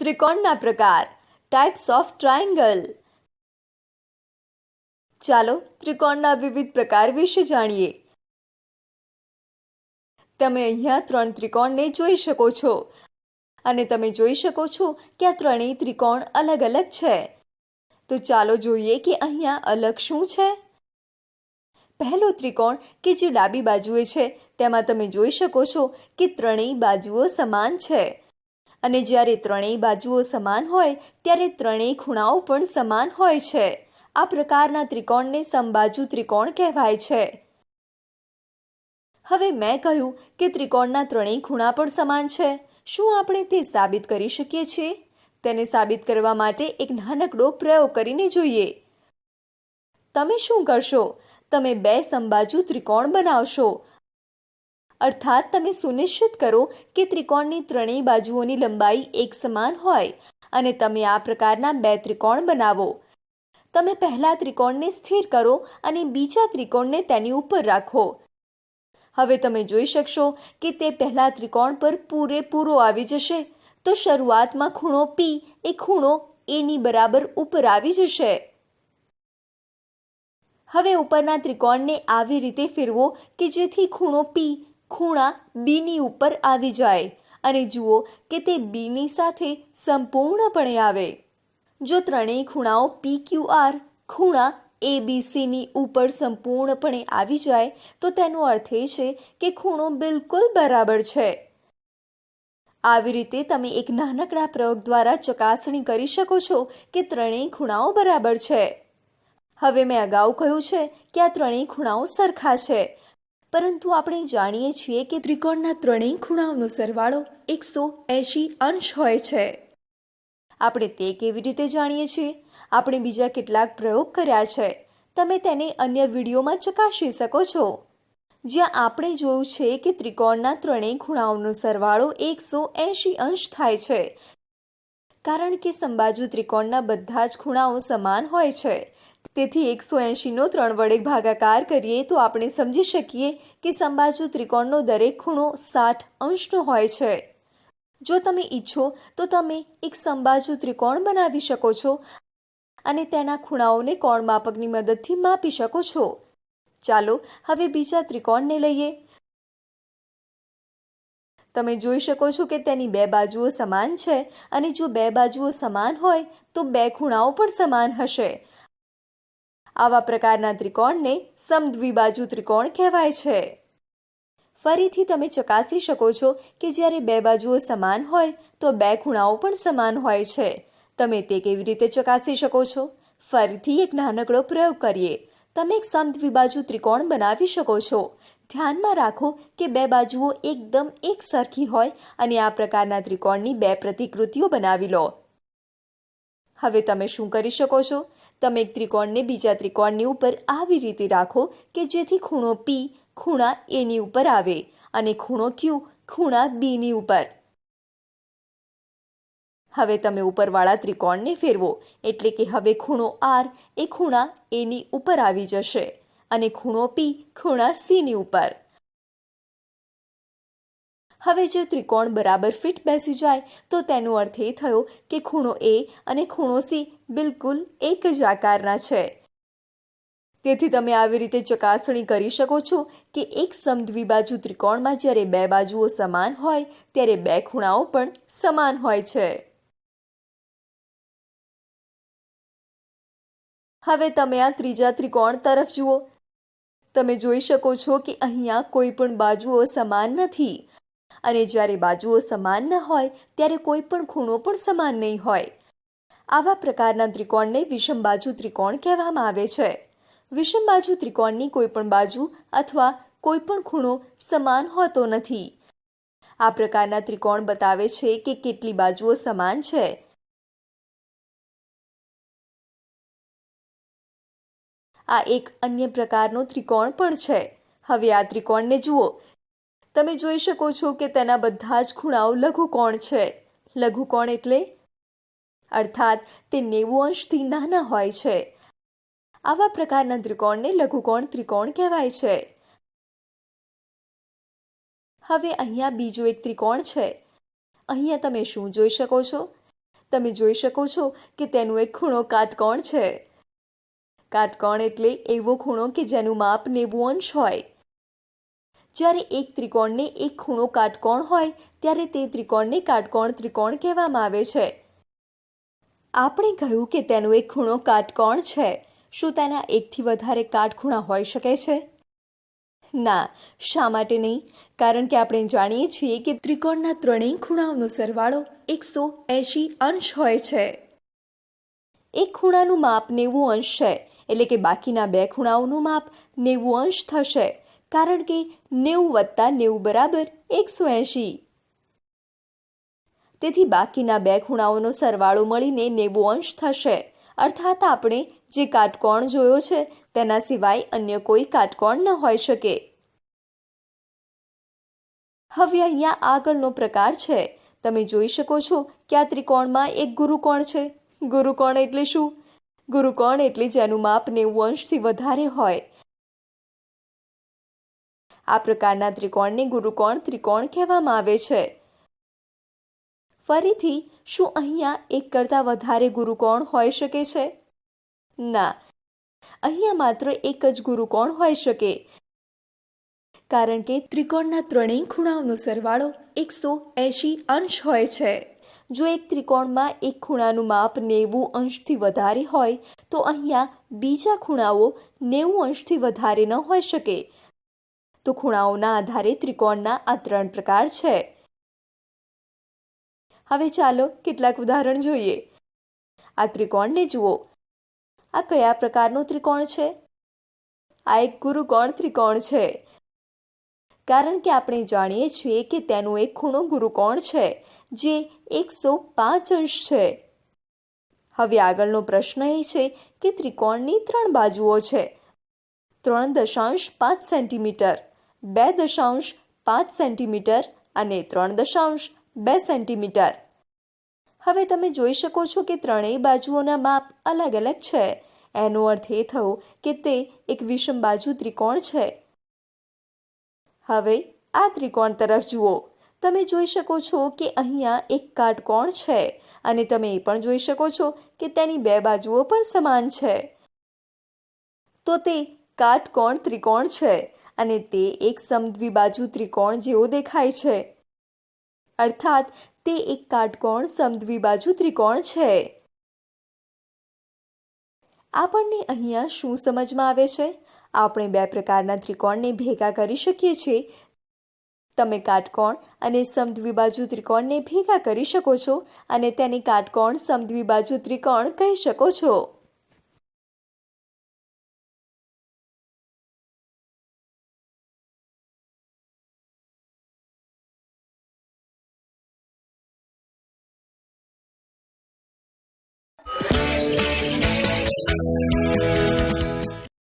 ત્રિકોણના પ્રકાર types of triangle ચાલો ત્રિકોણના વિવિધ પ્રકાર વિશે જાણીએ. તમે અહીંયા ત્રણ ત્રિકોણને જોઈ શકો છો. અને તમે જોઈ શકો છો કે આ ત્રણેય ત્રિકોણ અલગ અલગ છે. તો ચાલો જોઈએ કે અહીંયા અલગ શું છે. પહેલો ત્રિકોણ કે જે ડાબી બાજુએ છે, તેમાં તમે જોઈ શકો છો કે ત્રણેય બાજુઓ સમાન છે. અને જ્યારે ત્રણેય બાજુઓ સમાન હોય, ત્યારે ત્રણેય ખૂણાઓ પણ સમાન હોય છે. આ પ્રકારના ત્રિકોણને સમબાજુ ત્રિકોણ કહેવાય છે. હવે મેં કહ્યું કે ત્રિકોણના ત્રણેય ખૂણા પણ સમાન છે. શું આપણે તે સાબિત કરી શકીએ છીએ? તેને સાબિત કરવા માટે એક નાનકડો પ્રયોગ કરીને જોઈએ. તમે શું કરશો? તમે બે સમબાજુ ત્રિકોણ બનાવશો. અર્થાત તમે સુનિશ્ચિત કરો કે ત્રિકોણની ત્રણેય બાજુઓની લંબાઈ એક સમાન હોય અને તમે આ પ્રકારના બે ત્રિકોણ બનાવો. તમે પહેલા ત્રિકોણને સ્થિર કરો અને બીજા ત્રિકોણને તેની ઉપર રાખો. હવે તમે જોઈ શકશો કે તે પહેલા ત્રિકોણ પર પૂરેપૂરો આવી જશે. તો શરૂઆતમાં ખૂણો પી એ ખૂણો એની બરાબર ઉપર આવી જશે. હવે ઉપરના ત્રિકોણને આવી રીતે ફેરવો કે જેથી ખૂણો પી ખૂણા બીની ઉપર આવી જાય. અને જુઓ કે તે બીની સાથે સંપૂર્ણપણે આવે. જો ત્રણેય ખૂણાઓ પી ક્યુ આર, ખૂણા એ બી સીની ઉપર સંપૂર્ણપણે આવી જાય, તો તેનો અર્થ એ છે કે ખૂણો બિલકુલ બરાબર છે. આવી રીતે તમે એક નાનકડા પ્રયોગ દ્વારા ચકાસણી કરી શકો છો કે ત્રણેય ખૂણાઓ બરાબર છે. હવે મેં અગાઉ કહ્યું છે કે આ ત્રણેય ખૂણાઓ સરખા છે. પરંતુ આપણે જાણીએ છીએ કે ત્રિકોણના ત્રણેય ખૂણાઓનો સરવાળો એકસો એંશી અંશ હોય છે. આપણે તે કેવી રીતે જાણીએ છીએ? આપણે બીજા કેટલાક પ્રયોગ કર્યા છે. તમે તેને અન્ય વિડીયોમાં ચકાસી શકો છો. જ્યાં આપણે જોયું છે કે ત્રિકોણના ત્રણેય ખૂણાઓનો સરવાળો એકસો એંશી અંશ થાય છે. કારણ કે સંબાજુ ત્રિકોણના બધા જ ખૂણાઓ સમાન હોય છે. તેથી એકસો એંશીનો ત્રણ વડે ભાગાકાર કરીએ તો આપણે સમજી શકીએ કે સંબાજુ ત્રિકોણનો દરેક ખૂણો સાઠ અંશનો હોય છે. જો તમે ઈચ્છો તો તમે એક સંબાજુ ત્રિકોણ બનાવી શકો છો અને તેના ખૂણાઓને કોણ માપકની મદદથી માપી શકો છો. ચાલો હવે બીજા ત્રિકોણને લઈએ. તમે જોઈ શકો છો કે તેની બે બાજુઓ સમાન છે અને જો બે બાજુઓ સમાન હોય તો બે ખૂણાઓ પણ સમાન હશે. આવા પ્રકારના ત્રિકોણને સમદ્વિબાજુ ત્રિકોણ કહેવાય છે. ફરીથી તમે ચકાસી શકો છો કે જ્યારે બે બાજુઓ સમાન હોય, તો બે ખૂણાઓ પણ સમાન હોય છે. તમે તે કેવી રીતે ચકાસી શકો છો? ફરીથી એક નાનકડો પ્રયોગ કરીએ. તમે એક સમદ્વિબાજુ ત્રિકોણ બનાવી શકો છો. ધ્યાનમાં રાખો કે બે બાજુઓ એકદમ એક સરખી હોય અને આ પ્રકારના ત્રિકોણની બે પ્રતિકૃતિઓ બનાવી લો. હવે તમે શું કરી શકો છો? તમે એક ત્રિકોણને બીજા ત્રિકોણની ઉપર આવી રીતે રાખો કે જેથી ખૂણો પી ખૂણા એની ઉપર આવે અને ખૂણો ક્યુ ખૂણા બીની ઉપર. હવે તમે ઉપરવાળા ત્રિકોણને ફેરવો, એટલે કે હવે ખૂણો આર એ ખૂણા એની ઉપર આવી જશે અને ખૂણો પી ખૂણા સીની ઉપર. હવે જો ત્રિકોણ બરાબર ફિટ બેસી જાય, તો તેનો અર્થ એ થયો કે ખૂણો એ અને ખૂણો સી બિલકુલ એક જ આકારના છે. તેથી તમે આવી રીતે ચકાસણી કરી શકો છો કે એક સમદ્વિબાજુ ત્રિકોણમાં જ્યારે બે બાજુઓ સમાન હોય, ત્યારે બે ખૂણાઓ પણ સમાન હોય છે. હવે તમે આ ત્રીજા ત્રિકોણ તરફ જુઓ. તમે જોઈ શકો છો કે અહીંયા કોઈ પણ બાજુઓ સમાન નથી. અને જ્યારે બાજુઓ સમાન ન હોય, ત્યારે કોઈ પણ ખૂણો પણ સમાન નહીં હોય. આવા પ્રકારના ત્રિકોણને વિષમ બાજુ ત્રિકોણ કહેવામાં આવે છે. વિષમ બાજુ ત્રિકોણની કોઈ પણ બાજુ અથવા કોઈ પણ ખૂણો સમાન હોતો નથી. આ પ્રકારના ત્રિકોણ બતાવે છે કે કેટલી બાજુઓ સમાન છે. આ એક અન્ય પ્રકારનો ત્રિકોણ પણ છે. હવે આ ત્રિકોણને જુઓ. તમે જોઈ શકો છો કે તેના બધા જ ખૂણાઓ લઘુકોણ છે. લઘુકોણ એટલે? અર્થાત, તે નેવું અંશથી નાના હોય છે. આવા પ્રકારના ત્રિકોણને લઘુકોણ ત્રિકોણ કહેવાય છે. હવે અહીંયા બીજો એક ત્રિકોણ છે. અહીંયા તમે શું જોઈ શકો છો? તમે જોઈ શકો છો કે તેનું એક ખૂણો કાટકોણ છે. કાટકોણ એટલે એવો ખૂણો કે જેનું માપ નેવું અંશ હોય. જ્યારે એક ત્રિકોણને એક ખૂણો કાટકોણ હોય, ત્યારે તે ત્રિકોણને કાટકોણ ત્રિકોણ કહેવામાં આવે છે. આપણે કહ્યું કે તેનો એક ખૂણો કાટકોણ છે. શું તેના એકથી વધારે કાટખૂણા હોઈ શકે છે? ના, શા માટે નહીં? કારણ કે આપણે જાણીએ છીએ કે ત્રિકોણના ત્રણેય ખૂણાઓનો સરવાળો એકસો એંશી અંશ હોય છે. એક ખૂણાનું માપ નેવું અંશ છે, એટલે કે બાકીના બે ખૂણાઓનું માપ નેવું અંશ થશે. કારણ કે નેવું વત્તા નેવું બરાબર એકસો એંશી. તેથી બાકીના બે ખૂણાઓનો સરવાળો મળીને નેવું અંશ થશે. અર્થાત આપણે જે કાટકોણ જોયો છે, તેના સિવાય અન્ય કોઈ કાટકોણ ન હોઈ શકે. હવે અહીંયા આગળનો પ્રકાર છે. તમે જોઈ શકો છો કે આ ત્રિકોણમાં એક ગુરુકોણ છે. ગુરુકોણ એટલે શું? ગુરુકોણ એટલે જેનું માપ નેવું અંશથી વધારે હોય. આ પ્રકારના ત્રિકોણને ગુરુકોણ ત્રિકોણ કહેવામાં આવે છે. ફરીથી, શું અહીંયા એક કરતાં વધારે ગુરુકોણ હોઈ શકે છે? ના. અહીંયા માત્ર એક જ ગુરુકોણ હોઈ શકે. કારણ કે ત્રિકોણના ત્રણેય ખૂણાઓનો સરવાળો એકસો એંશી અંશ હોય છે. જો એક ત્રિકોણમાં એક ખૂણાનું માપ નેવું અંશથી વધારે હોય, તો અહીંયા બીજા ખૂણાઓ નેવું અંશથી વધારે ન હોઈ શકે. તો ખૂણાઓના આધારે ત્રિકોણના આ ત્રણ પ્રકાર છે. હવે ચાલો કેટલાક ઉદાહરણ જોઈએ. આ ત્રિકોણને જુઓ. આ કયા પ્રકારનો ત્રિકોણ છે? આ એક ગુરુકોણ ત્રિકોણ છે. કારણ કે આપણે જાણીએ છીએ કે તેનો એક ખૂણો ગુરુકોણ છે, જે એકસો પાંચ અંશ છે. હવે આગળનો પ્રશ્ન એ છે કે ત્રિકોણની ત્રણ બાજુઓ છે. ત્રણ દશાંશ પાંચ સેન્ટીમીટર. બે દશાંશ પાંચ સેન્ટીમીટર અને ત્રણ દશાંશ બે સેન્ટીમીટર. હવે તમે જોઈ શકો છો કે ત્રણેય બાજુઓના માપ અલગ અલગ છે. એનો અર્થ એ થયો કે તે એક વિષમ બાજુ ત્રિકોણ છે. હવે આ ત્રિકોણ તરફ જુઓ. તમે જોઈ શકો છો કે અહીંયા એક કાટકોણ છે અને તમે એ પણ જોઈ શકો છો કે તેની બે બાજુઓ પણ સમાન છે. તો તે કાટકોણ ત્રિકોણ છે. અને તે એક સમદ્વિબાજુ ત્રિકોણ જેવો દેખાય છે. અર્થાત, તે એક કાટકોણ સમદ્વિબાજુ ત્રિકોણ છે. આપણને અહીંયા શું સમજમાં આવે છે? આપણે બે પ્રકારના ત્રિકોણને ભેગા કરી શકીએ છીએ. તમે કાટકોણ અને સમદ્વિબાજુ ત્રિકોણને ભેગા કરી શકો છો અને તેને કાટકોણ સમદ્વિબાજુ ત્રિકોણ કહી શકો છો.